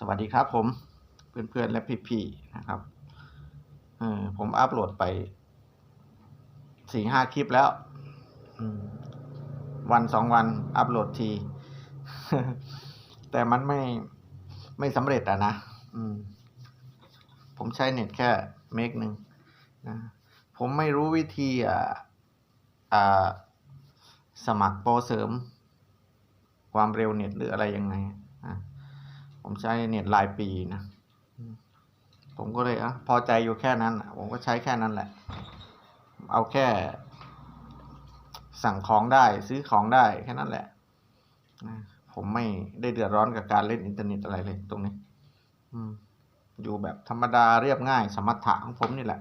สวัสดีครับผมเพื่อนๆและพี่ๆนะครับอผมอัปโหลดไปสี่ห้าคลิปแล้ววันสองวันอัปโหลดที แต่มันไม่ไม่สำเร็จอะนะมผมใช้เน็ตแค่เมกหนึ่งนะผมไม่รู้วิธีอ่าอ่าสมัครโปรเสริม ความเร็วเน็ตหรืออะไรยังไง ผมใช้เน็ตรายปีนะอืมผมก็เลยอะพอใจอยู่แค่นั้นอะผมก็ใช้แค่นั้นแหละ เอาแค่ สั่งของได้ซื้อของได้แค่นั้นแหละนะผมไม่ได้เดือดร้อนกับการเล่นอินเทอร์เน็ตอะไรเลยตรงนี้ อืมอยู่แบบธรรมดาเรียบง่าย สมถะของผมนี่แหละ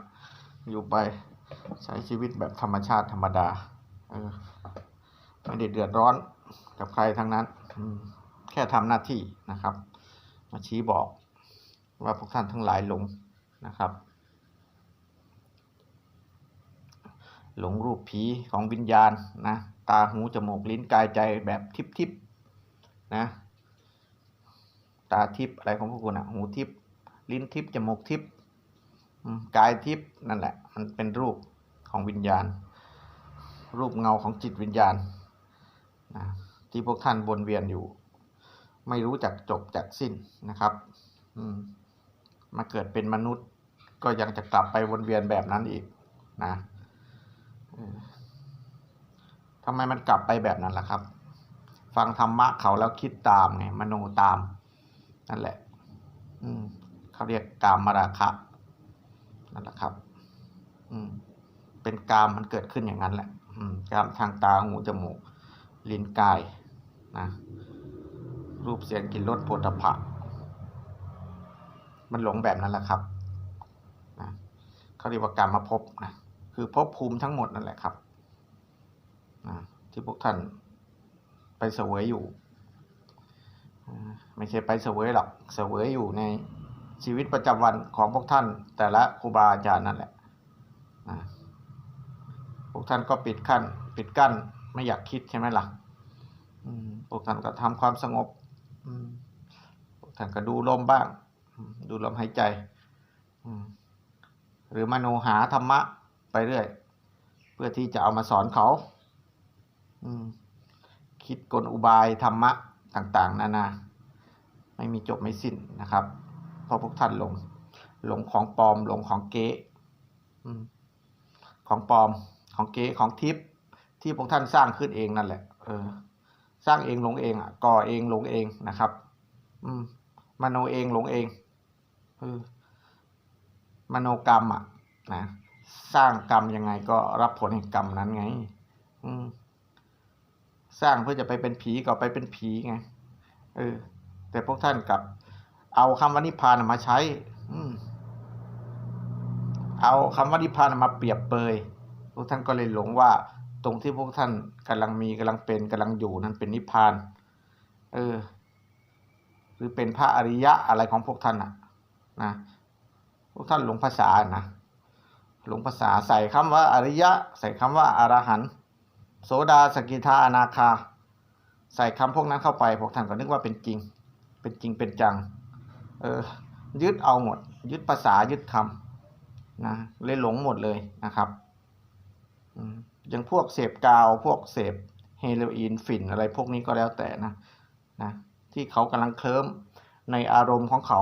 อยู่ไปใช้ชีวิตแบบธรรมชาติธรรมดาเออไม่ได้เดือดร้อนกับใครทั้งนั้นอืมแค่ทำหน้าที่นะครับ มาชี้บอก ว่าพวกท่านทั้งหลายหลงนะครับ หลงรูปผีของวิญญาณนะตาหูจมูกลิ้นกายใจแบบทิพทิพนะตาทิพย์อะไรของพวกคุณอะหูทิพย์ลิ้นทิพย์จมูกทิพย์กายทิพย์นั่นแหละ มันเป็นรูปของวิญญาณ รูปเงาของจิตวิญญาณนะที่พวกท่านวนเวียนอยู่ ไม่รู้จักจบจักสิ้นนะครับอืมมาเกิดเป็นมนุษย์ก็ยังจะกลับไปวนเวียนแบบนั้นอีกนะทำไมมันกลับไปแบบนั้นล่ะครับ ฟังธรรมะเขาแล้วคิดตามไงมโนตาม นั่นแหละ อืมเขาเรียกกามมาราคะนั่นแหละครับ อืมเป็นกามมันเกิดขึ้นอย่างนั้นแหละ อืมกามทางตาหูจมูกลิ้นกายนะ รูปเสียงกลิ่นรสโผฏฐัพพะมันหลงแบบนั้นแหละครับนะเขาเรียกว่ากามมาพบนะคือภพภูมิทั้งหมดนั่นแหละครับนะที่พวกท่านไปเสวยอยู่ ไม่ใช่ไปเสวยหรอกเสวยอยู่ในชีวิตประจำวันของพวกท่าน แต่ละครูบาอาจารย์นั่นแหละนะพวกท่านก็ปิดขั้นปิดกั้นไม่อยากคิดใช่ไหมล่ะพวกท่านก็ทำความสงบ ท่านก็ดูลมบ้าง ดูลมหายใจ หรือมโนหาธรรมะไปเรื่อย เพื่อที่จะเอามาสอนเขา คิดกลอุบายธรรมะต่างๆ นานา ไม่มีจบไม่สิ้นนะครับ เพราะพวกท่านหลง หลงของปลอม หลงของเก๊ของปลอม ของเก๊ของทิพย์ที่พวกท่านสร้างขึ้นเองนั่นแหละ เออ สร้างเองหลงเองอะก่อเองหลงเองนะครับ อืมมโนเองหลงเองเออมโนกรรมอะนะสร้างกรรมยังไงก็รับผลแห่งกรรมนั้นไง อืมสร้างเพื่อจะไปเป็นผีก็ไปเป็นผีไงเออ แต่พวกท่านกลับ เอาคำว่านิพพานมาใช้ อืมเอาคำว่านิพพานมาเปรียบเปยพวกท่านก็เลยหลงว่า รงที่พวกท่านกำลังมีกำลังเป็นกำลังอยู่นั้นเป็นนิพพาน เออ หรือเป็นพระอริยะอะไรของพวกท่านอะ นะพวกท่านหลงภาษานะหลงภาษาใส่คำว่าอริยะ ใส่คำว่าอรหันตโสดาสกิทาอนาคา ใส่คำพวกนั้นเข้าไป พวกท่านก็นึกว่าเป็นจริง เป็นจริงเป็นจัง เออ ยึดเอาหมด ยึดภาษายึดคำนะเลยหลงหมดเลยนะครับ อืม อย่างพวกเสพกาว พวกเสพเฮโรอีนฝิ่นอะไรพวกนี้ก็แล้วแต่นะนะที่เขากำลังเคลิ้มในอารมณ์ของเขา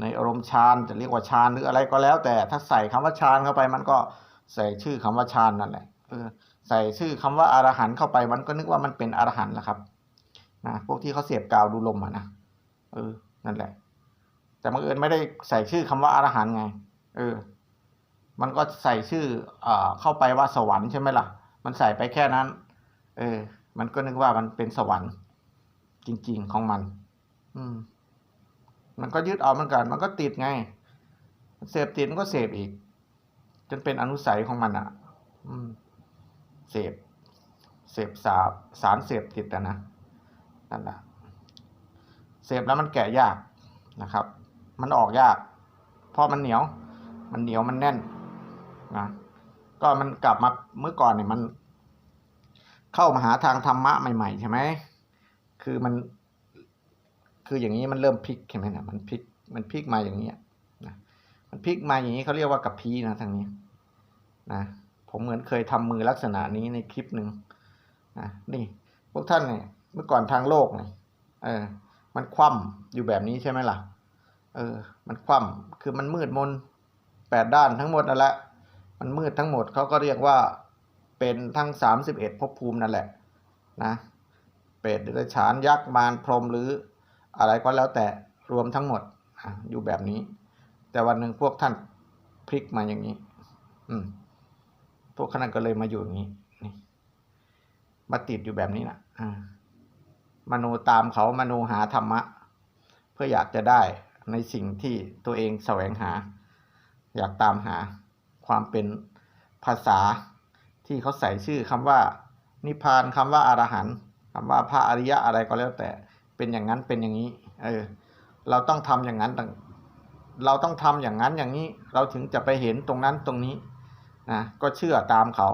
ในอารมณ์ฌานจะเรียกว่าฌานหรืออะไรก็แล้ว แต่ถ้าใส่คำว่าฌานเข้าไปมันก็ใส่ชื่อคำว่าฌานนั่นแหละเออใส่ชื่อคำว่าอารหันเข้าไปมันก็นึกว่ามันเป็นอรหันต์แหละครับนะพวกที่เขาเสพกาวดูลมอะนะเออนั่นแหละ แต่บังเอิญไม่ได้ใส่ชื่อคำว่าอารหันไง เออ มันก็ใส่ชื่อเอ่อเข้าไปว่าสวรรค์ใช่ไหมล่ะ มันใส่ไปแค่นั้น เออ มันก็นึกว่ามันเป็นสวรรค์ จริง ๆของมัน อืม มันก็ยึดเอามือนกัน มันก็ติดไง เสพติดมันก็เสพอีก จนเป็นอนุสัยของมันอะ อืม เสพ เสพสาสารเสพติดอะนะ นั่นแหละ เสพแล้วมันแก่ยากนะครับ มันออกยาก เพราะมันเหนียว มันเหนียวมันแน่น นะก็มันกลับมาเมื่อก่อนเนี่ยมัน เข้ามาหาทางธรรมะใหม่ๆใช่ไหมคือมัน คืออย่างนี้มันเริ่มพลิกเห็นไหมนะมันพลิกมันพลิกมาอย่างนี้ยนะมันพลิกมาอย่างนี้เขาเรียกว่ากับพีนะทางนี้นะผมเหมือนเคยทำมือลักษณะนี้ในคลิปหนึ่งนะนี่พวกท่านเนี่ยเมื่อก่อนทางโลกเนี่ยเออ มันคว่ำอยู่แบบนี้ใช่ไหมล่ะ เออ มันคว่ำคือมันมืดมนแปดด้านทั้งหมดนั่นแหละ มันมืดทั้งหมดเขาก็เรียกว่าเป็นทั้งสามสิบเอ็ดภพภูมินั่นแหละนะเปรตเดรัจฉานยักษ์มารพรหมหรืออะไรก็แล้วแต่รวมทั้งหมดอยู่แบบนี้ แต่วันหนึ่งพวกท่านพลิกมาอย่างนี้ อืมพวกขนั้นก็เลยมาอยู่อย่างนี้นี่มาติดอยู่แบบนี้นะอ่ามโนตามเขามโนหาธรรมะ เพื่ออยากจะได้ในสิ่งที่ตัวเองแสวงหา อยากตามหา ความเป็นภาษาที่เขาใส่ชื่อคำว่านิพพานคำว่าอรหันต์คำว่าพระอริยะอะไรก็แล้วแต่เป็นอย่างนั้นเป็นอย่างนี้ เออ เราต้องทำอย่างนั้นต่างเราต้องทำอย่างนั้นอย่างนี้ เราถึงจะไปเห็นตรงนั้นตรงนี้นะก็เชื่อตามเขา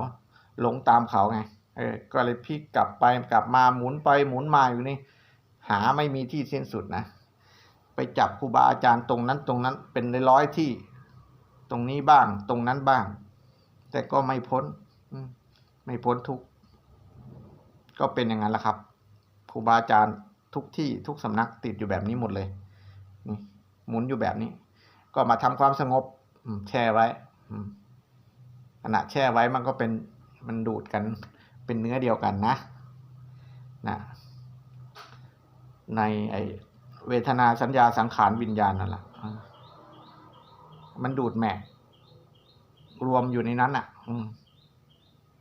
หลงตามเขาไงเออก็เลยพลิกกลับไปกลับมาหมุนไปหมุนมาอยู่นี่หาไม่มีที่สิ้นสุดนะ ไปจับครูบาอาจารย์ตรงนั้นตรงนั้นเป็นร้อยที่ ตรงนี้บ้าง ตรงนั้นบ้าง แต่ก็ไม่พ้นไม่พ้นทุก ก็เป็นอย่างนั้นแหละครับครูบาอาจารย์ทุกที่ทุกสำนักติดอยู่แบบนี้หมดเลยนี่หมุนอยู่แบบนี้ ก็มาทำความสงบแช่ไว้อืมขณะแช่ไว้มันก็เป็นมันดูดกันเป็นเนื้อเดียวกันนะนะในไอเวทนาสัญญาสังขารวิญญาณนั่นแหละ มันดูดแมกรวมอยู่ในนั้นอะ อืม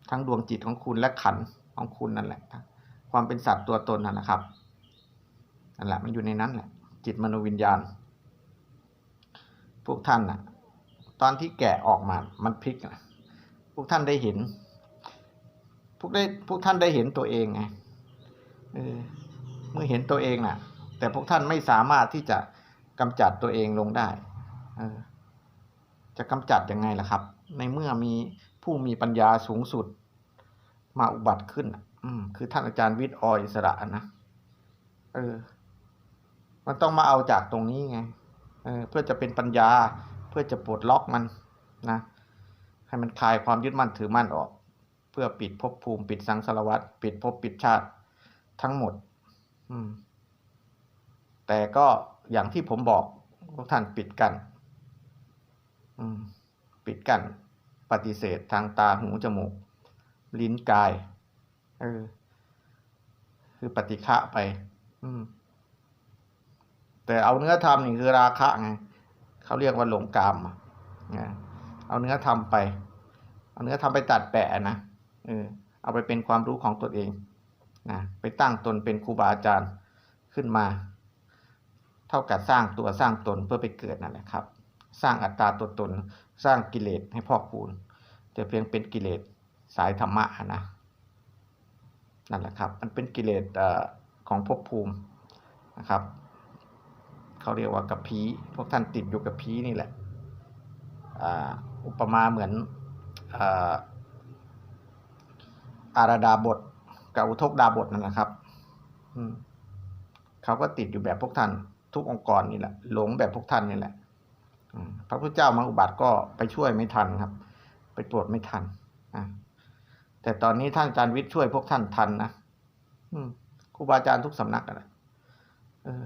ทั้งดวงจิตของคุณและขันของคุณนั่นแหละความเป็นสัตว์ตัวตนนั่นนะครับนั่นแหละมันอยู่ในนั้นแหละ จิตมโนวิญญาณ พวกท่านน่ะ ตอนที่แกะออกมา มันพลิกนะพวกท่านได้เห็น พวกได้พวกท่านได้เห็นตัวเองไงเออเมื่อเห็นตัวเองน่ะ แต่พวกท่านไม่สามารถที่จะกำจัดตัวเองลงได้ เออ จะกำจัดยังไงล่ะครับ ในเมื่อมีผู้มีปัญญาสูงสุดมาอุบัติขึ้น อืม คือท่านอาจารย์วิทย์ออิสระนะ เออ มันต้องมาเอาจากตรงนี้ไง เออ เพื่อจะเป็นปัญญา เพื่อจะปลดล็อกมันนะ ให้มันคลายความยึดมั่นถือมั่นออก เพื่อปิดภพภูมิ ปิดสังสารวัฏปิดภพปิดชาติทั้งหมด อืม แต่ก็อย่างที่ผมบอกพวกท่านปิดกัน ปิดกั้นปฏิเสธทางตาหูจมูก ลิ้นกาย เออ คือปฏิฆะไป อืม แต่เอาเนื้อธรรมนี่คือราคะไงเขาเรียกว่าหลงกามนะเอาเนื้อธรรมไป เอาเนื้อธรรมไปตัดแปะนะเออ เอาไปเป็นความรู้ของตนเองนะไปตั้งตนเป็นครูบาอาจารย์ขึ้นมา เท่ากับสร้างตัวสร้างตนเพื่อไปเกิดนั่นแหละครับ สร้างอัตตาตัวตน สร้างกิเลสให้พอกพูน แต่เพียงเป็นกิเลสสายธรรมะนะนั่นแหละครับ มันเป็นกิเลสอของภพภูมินะครับเขาเรียกว่ากับผีพวกท่านติดอยู่กับผีนี่แหละอุปมาเหมือนอาราดาบทกับอุทกดาบทนั่นแหละครับเขาก็ติดอยู่แบบพวกท่านทุกองค์กรนี่แหละหลงแบบพวกท่านนี่แหละ พระพุทธเจ้ามาอุบัติก็ไปช่วยไม่ทันครับ ไปโปรดไม่ทันอะแต่ตอนนี้ท่านอาจารย์วิทย์ช่วยพวกท่านทันนะครูบาอาจารย์ทุกสำนักนะเออ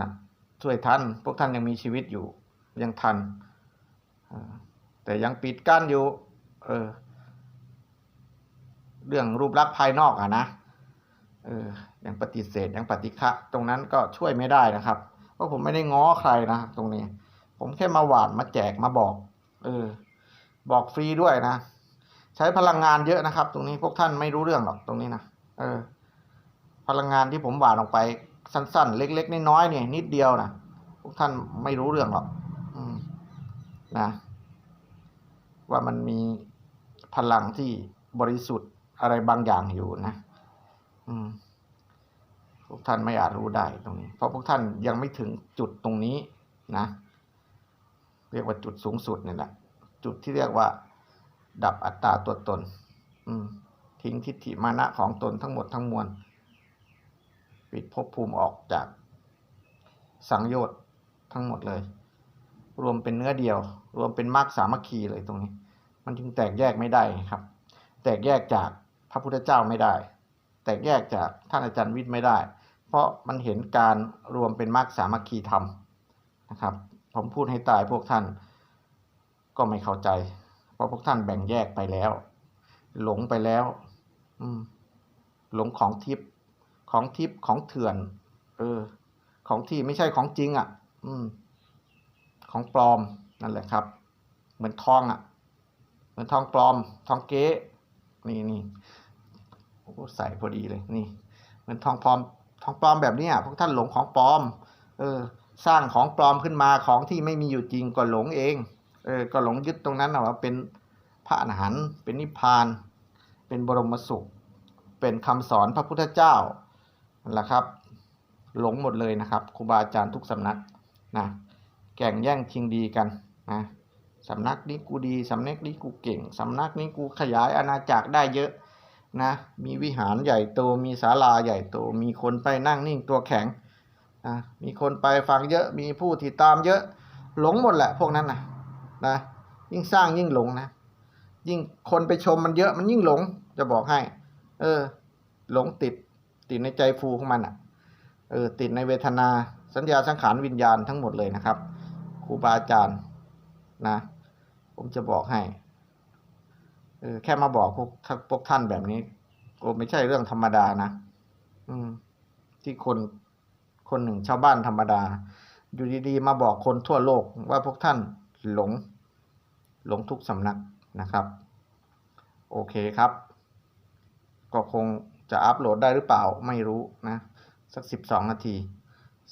นะช่วยทันพวกท่านยังมีชีวิตอยู่ ยังทันแต่ยังปิดกั้นอยู่ เออ เรื่องรูปลักษณ์ภายนอกอะนะเออยังปฏิเสธยังปฏิฆะตรงนั้นก็ช่วยไม่ได้นะครับ เพราะผมไม่ได้ง้อใครนะตรงนี้ ผมแค่มาหวานมาแจกมาบอก เออ บอกฟรีด้วยนะ ใช้พลังงานเยอะนะครับ ตรงนี้พวกท่านไม่รู้เรื่องหรอกตรงนี้นะเออ พลังงานที่ผมหวานออกไปสั้นๆ เล็กๆน้อยๆเนี่ยนิดเดียวนะพวกท่านไม่รู้เรื่องหรอกอืมนะว่ามันมีพลังที่บริสุทธิ์อะไรบางอย่างอยู่นะ อืม พวกท่านไม่อาจรู้ได้ตรงนี้ เพราะพวกท่านยังไม่ถึงจุดตรงนี้นะ เรียกว่าจุดสูงสุดนี่แหละ จุดที่เรียกว่า ดับอัตตาตัวตน อืม ทิ้งทิฏฐิมานะของตนทั้งหมดทั้งมวล ปิดภพภูมิออกจาก สังโยชน์ทั้งหมดเลย รวมเป็นเนื้อเดียว รวมเป็นมรรคสามัคคีเลยตรงนี้ มันจึงแตกแยกไม่ได้ครับ แตกแยกจากพระพุทธเจ้าไม่ได้ แตกแยกจากท่านอาจารย์วิทย์ไม่ได้ เพราะมันเห็นการรวมเป็นมรรคสามัคคีธรรมนะครับ ผมพูดให้ตายพวกท่านก็ไม่เข้าใจ เพราะพวกท่านแบ่งแยกไปแล้ว หลงไปแล้วหลงของทิพย์ของทิพย์ของเถื่อน เออ ของที่ไม่ใช่ของจริงอะ อืม ของปลอมนั่นแหละครับ เหมือนทองอะ เหมือนทองปลอม ทองเก๊นี่นี่ใส่พอดีเลย นี่ เหมือนทองปลอม ทองปลอมแบบนี้พวกท่านหลงของปลอม เออ สร้างของปลอมขึ้นมาของที่ไม่มีอยู่จริงก็หลงเอง เออ ก็หลงยึดตรงนั้นว่าเป็นพระอรหันต์เป็นนิพพาน เป็นบรมสุข เป็นคำสอนพระพุทธเจ้านั่นแหละครับ หลงหมดเลยนะครับครูบาอาจารย์ทุกสำนักนะแข่งแย่งชิงดีกันนะสำนักนี้กูดี สำนักนี้กูเก่ง สำนักนี้กูขยายอาณาจักรได้เยอะ นะมีวิหารใหญ่โตมีศาลาใหญ่โตมีคนไปนั่งนิ่งตัวแข็งนะมีคนไปฟังเยอะมีผู้ติดตามเยอะหลงหมดแหละพวกนั้นนะนะยิ่งสร้างยิ่งหลงนะ ยิ่งคนไปชมมันเยอะมันยิ่งหลงจะบอกให้ เออ หลงติดติดในใจฟูของมันอะเออติดในเวทนาสัญญาสังขารวิญญาณทั้งหมดเลยนะครับครูบาอาจารย์นะ ผมจะบอกให้ เออแค่มาบอกพวกท่านพวกท่านแบบนี้ ก็ไม่ใช่เรื่องธรรมดานะอืม ที่คนคนหนึ่งชาวบ้านธรรมดา อยู่ดีๆ มาบอกคนทั่วโลกว่าพวกท่านหลง หลงทุกสำนักนะครับ โอเคครับ ก็คงจะอัปโหลดได้หรือเปล่าไม่รู้นะ สักสิบสองนาที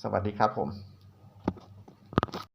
สวัสดีครับผม